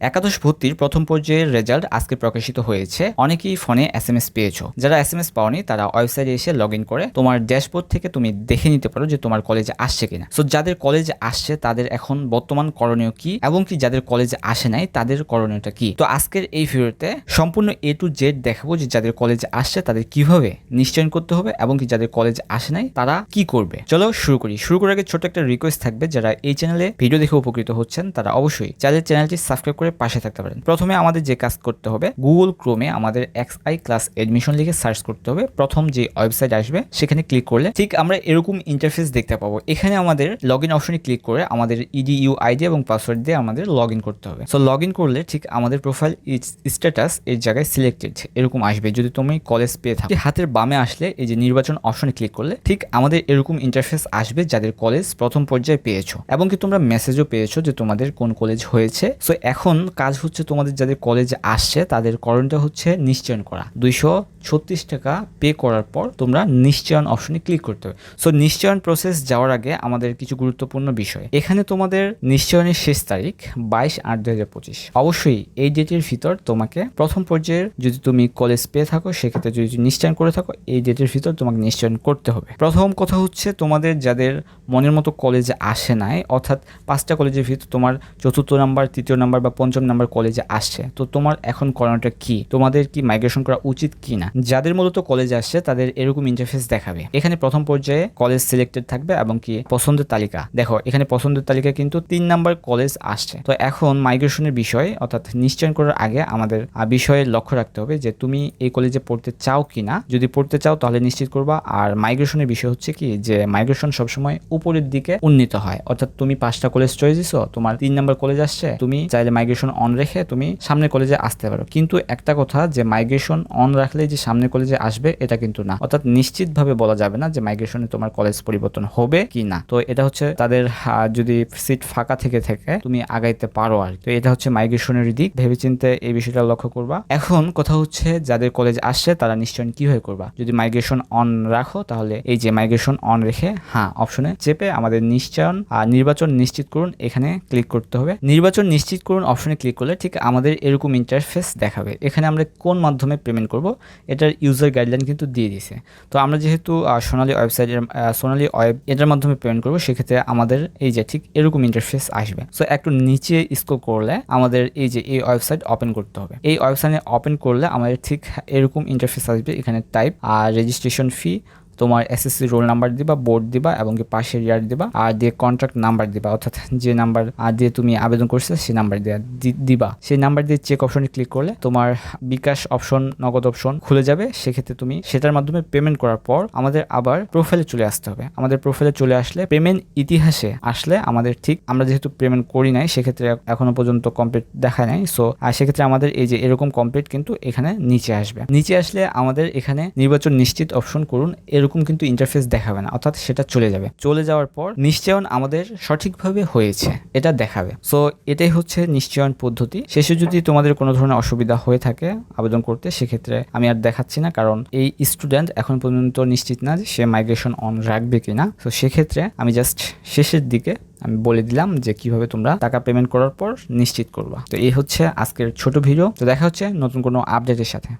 একাদশ ভর্তির প্রথম পর্যায়ের রেজাল্ট আজকে প্রকাশিত হয়েছে। অনেকেই ফোনে এস এম এস পেয়েছ। যারা এস এম এস পাওনি, তারা ওয়েবসাইটে এসে লগ ইন করে তোমার ড্যাশবোর্ড থেকে তুমি দেখে নিতে পারো যে তোমার কলেজে আসছে কিনা। সো যাদের কলেজে আসছে, তাদের এখন বর্তমান করণীয় কি? এবং কি যাদের কলেজে আসে নাই, তাদের করণীয়টা কি? তো আজকের এই ভিডিওতে সম্পূর্ণ এ টু জেড দেখাবো যে যাদের কলেজে আসছে, তাদের কীভাবে নিশ্চয়ন করতে হবে এবং কি যাদের কলেজে আসে নাই, তারা কি করবে? চলো শুরু করি। শুরু করার আগে ছোট একটা রিকোয়েস্ট থাকবে। যারা এই চ্যানেলে ভিডিও দেখে উপকৃত হচ্ছেন, তারা অবশ্যই চাইলে চ্যানেলটি সাবস্ক্রাইব করে পাশে থাকতে পারেন। প্রথমে আমাদের যে কাজ করতে হবে গুগল ক্রোমে আমাদের এক্স আই ক্লাস এডমিশন লিখে সার্চ করতে হবে। প্রথম যে ওয়েবসাইট আসবে, সেখানে ক্লিক করলে ঠিক আমরা এরকম ইন্টারফেস দেখতে পাবো। এখানে আমাদের লগ ইন অপশনে ক্লিক করে আমাদের ইডি ইউ আইডি এবং পাসওয়ার্ড দিয়ে আমাদের লগ ইন করতে হবে। সো লগ ইন করলে ঠিক আমাদের প্রোফাইল স্ট্যাটাস এর জায়গায় সিলেক্টেড এরকম আসবে। যদি তুমি কলেজ পেয়ে থাকো হাতের বামে আসলে এই যে নির্বাচন অপশনে ক্লিক করলে ঠিক আমাদের এরকম ইন্টারফেস আসবে যাদের কলেজ প্রথম পর্যায়ে পেয়েছ। এবং কি তোমরা মেসেজও পেয়েছ যে তোমাদের কোন কলেজ হয়েছে। সো এখন কাজ হচ্ছে তোমাদের যাদের কলেজে আসছে, তাদের করণটা হচ্ছে নিশ্চয়ন করা। দুইশো ছত্রিশ টাকা পে করার পর তোমরা নিশ্চয়ন অপশনে ক্লিক করতে হবে সো নিশ্চয়ন প্রসেস যাওয়ার আগে আমাদের কিছু গুরুত্বপূর্ণ বিষয়। এখানে তোমাদের নিশ্চয়নের শেষ তারিখ বাইশ আট দু হাজার পঁচিশ। অবশ্যই এই ডেটের ভিতর তোমাকে প্রথম পর্যায়ের যদি তুমি কলেজ পেয়ে থাকো, সেক্ষেত্রে যদি নিশ্চয়ন করে থাকো, এই ডেটের ভিতর তোমাকে নিশ্চয়ন করতে হবে। প্রথম কথা হচ্ছে তোমাদের যাদের মনের মতো কলেজে আসে নাই, অর্থাৎ পাঁচটা কলেজের ভিতর তোমার চতুর্থ নাম্বার তৃতীয় নাম্বার বা পঞ্চম নাম্বার কলেজে আসছে। তো তোমার এখন করণটা কি? তোমাদের কি মাইগ্রেশন করা উচিত কি না যাদের মূলত কলেজে আসছে, তাদের এরকম ইন্টারফেস দেখাবে। এখানে প্রথম পর্যায়ে কলেজ সিলেক্টেড থাকবে এবং কি পছন্দের তালিকা। দেখো, এখানে পছন্দের তালিকা কিন্তু তিন নাম্বার কলেজ আসছে। তো এখন মাইগ্রেশনের বিষয়, অর্থাৎ নিশ্চয়ন করার আগে আমাদের বিষয়ে লক্ষ্য রাখতে হবে যে তুমি এই কলেজে পড়তে চাও কি না যদি পড়তে চাও, তাহলে নিশ্চিত করবা। আর মাইগ্রেশনের বিষয় হচ্ছে কি যে মাইগ্রেশন সবসময় উপরের দিকে উন্নীত হয়। অর্থাৎ তুমি পাঁচটা কলেজ চয়েস দিছো, তোমার তিন নাম্বার কলেজ আসছে, তুমি চাইলে মাইগ্রেশন অন রেখে তুমি সামনে কলেজে আসতে পারো। কিন্তু একটা কথা যে মাইগ্রেশন অন রাখলে যে সামনে কলেজে আসবে, এটা কিন্তু না। অর্থাৎ নিশ্চিতভাবে বলা যাবে না যে মাইগ্রেশনে তোমার কলেজ পরিবর্তন হবে কি না। তো এটা হচ্ছে তাদের যদি সিট ফাঁকা থেকে থেকে, তুমি আগাইতে পারো আর তো এটা হচ্ছে মাইগ্রেশনের দিক। ভেবেচিন্তে এই বিষয়টা লক্ষ্য করবা। এখন কথা হচ্ছে যাদের কলেজ আসছে, তারা নিশ্চয় কীভাবে করবা? যদি মাইগ্রেশন অন রাখো, তাহলে এই যে মাইগ্রেশন অন রেখে হ্যাঁ অপশনে চেপে আমাদের নিশ্চয়ন আর নির্বাচন নিশ্চিত করুন। এখানে ক্লিক করতে হবে। নির্বাচন নিশ্চিত করুন অপশনে ক্লিক করলে ঠিক আমাদের এরকম ইন্টারফেস দেখাবে। এখানে আমরা কোন মাধ্যমে পেমেন্ট করব, এটার ইউজার গাইডলাইন কিন্তু দিয়ে দিছে তো আমরা যেহেতু সোনালী ওয়েবসাইটের সোনালী ওয়েব এটার মাধ্যমে পেমেন্ট করব, সেক্ষেত্রে আমাদের এই যে ঠিক এরকম ইন্টারফেস আসবে। সো একটু নিচে স্ক্রল করলে আমাদের এই যে এই ওয়েবসাইট ওপেন করতে হবে। এই ওয়েবসাইটে ওপেন করলে আমাদের ঠিক এরকম ইন্টারফেস আসবে, এখানে টাইপ আর রেজিস্ট্রেশন ফি তোমার এসএসসি রোল নাম্বার দিবা বোর্ড দিবা এবং কি পাশের ইয়ার দিবা, আর দিয়ে কন্ট্রাক্ট নাম্বার দিবা। অর্থাৎ যে নাম্বার দিয়ে তুমি আবেদন করছ সেই নাম্বার দেওয়া দিবা। সেই নাম্বার দিয়ে চেক অপশনে ক্লিক করলে তোমার বিকাশ অপশন নগদ অপশন খুলে যাবে। সেক্ষেত্রে তুমি সেটার মাধ্যমে পেমেন্ট করার পর আমাদের আবার প্রোফাইলে চলে আসতে হবে। আমাদের প্রোফাইলে চলে আসলে পেমেন্ট ইতিহাসে আসলে আমাদের ঠিক আমরা যেহেতু পেমেন্ট করি নাই, সেক্ষেত্রে এখনও পর্যন্ত কমপ্লিট দেখা নাই। সো সেক্ষেত্রে আমাদের এই যে এরকম কমপ্লিট কিন্তু এখানে নিচে আসবে। নিচে আসলে আমাদের এখানে নির্বাচন নিশ্চিত অপশন করুন, এরকম কিন্তু ইন্টারফেস দেখাবে না, অর্থাৎ সেটা চলে যাবে। চলে যাওয়ার পর নিশ্চয়ন আমাদের সঠিকভাবে হয়েছে, এটা দেখাবে। সো এটাই হচ্ছে নিশ্চয়ন পদ্ধতি। শেষে যদি তোমাদের কোনো ধরনের অসুবিধা হয়ে থাকে আবেদন করতে, সেক্ষেত্রে আমি আর দেখাচ্ছি না, কারণ এই স্টুডেন্ট এখন পর্যন্ত নিশ্চিত না যে সে মাইগ্রেশন অন রাখবে কিনা। তো সেক্ষেত্রে আমি জাস্ট শেষের দিকে আমি বলে দিলাম যে কীভাবে তোমরা টাকা পেমেন্ট করার পর নিশ্চিত করবা। তো, এই হচ্ছে আজকের ছোট ভিডিও তো, দেখা হচ্ছে নতুন কোনো আপডেটের সাথে।